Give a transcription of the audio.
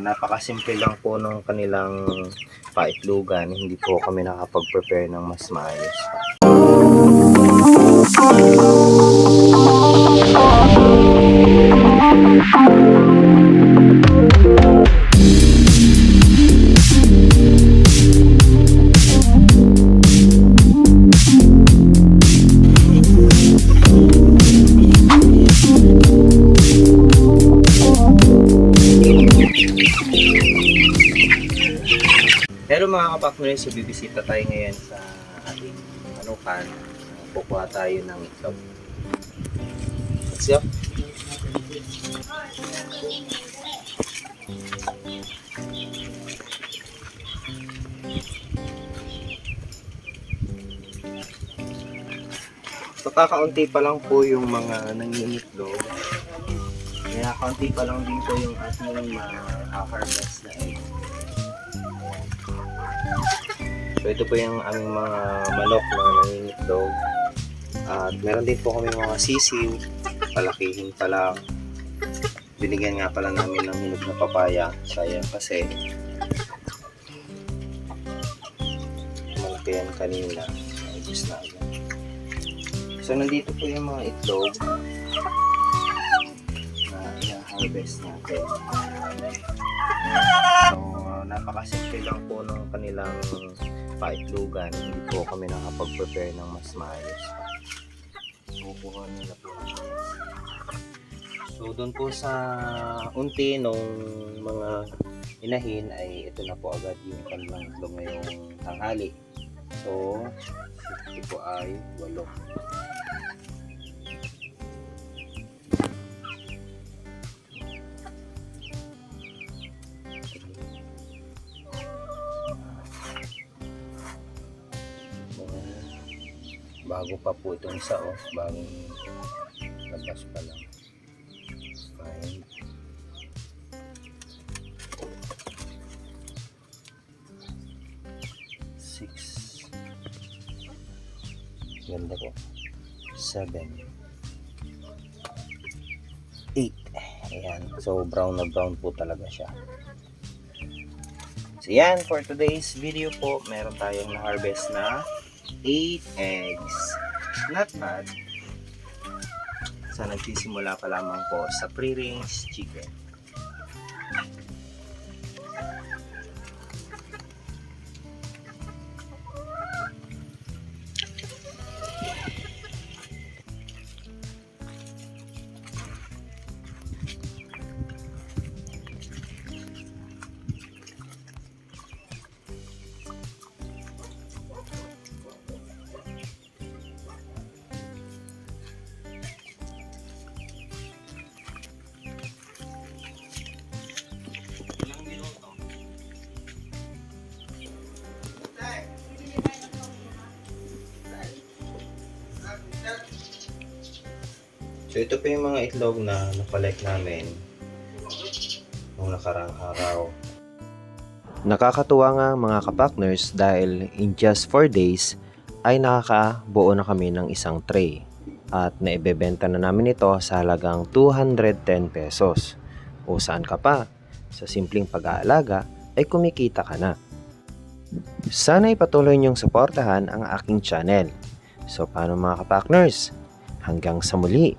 napakasimple lang po nung kanilang paitlugan. Hindi po kami nakapag-prepare ng mas maayos. Pero mga kapakners, bibisita tayo ngayon sa ating manukan. Kukuha tayo ng itlog. Let's go. So, kakaunti pa lang po yung mga nangingitlog. Kaya kaunti pa lang din po yung ating ma-harvest na egg. So ito po yung aming mga manok na nangingitlog. At meron din po kami mga sisiw, palakihin pa lang. Binigyan nga pala namin ng hinog na papaya. Sayang kasi malaki yan kanina. Naubos na agad. So nandito po yung mga itlog i-harvest natin. So, uh, napakasimple lang po ng kanilang paitlugan. Hindi po kami nakapag-prepare ng mas maayos. Kukuha nila po. So, doon po sa unti nung mga inahin ay ito na po agad yung kanilang itlog ngayong tanghali. So, ito po ay walo. Bago pa po itong isa oh. Bagong labas pa lang. Five six. Ganda po seven. Eight. Ayan. So brown na brown po talaga siya. So yan for today's video po. Meron tayong na-harvest na 8 eggs. Not bad. Sa nagsisimula pa lamang po sa pre-range chicken. So ito po yung mga itlog na napalike namin nung nakarang araw. Nakakatuwa nga mga kapakners dahil in just 4 days ay nakakabuo na kami ng isang tray at naibebenta na namin ito sa halagang 210 pesos. O saan ka pa? Sa simpleng pag-aalaga ay kumikita ka na. Sana ipatuloy niyong suportahan ang aking channel. So paano mga kapakners? Hanggang sa muli!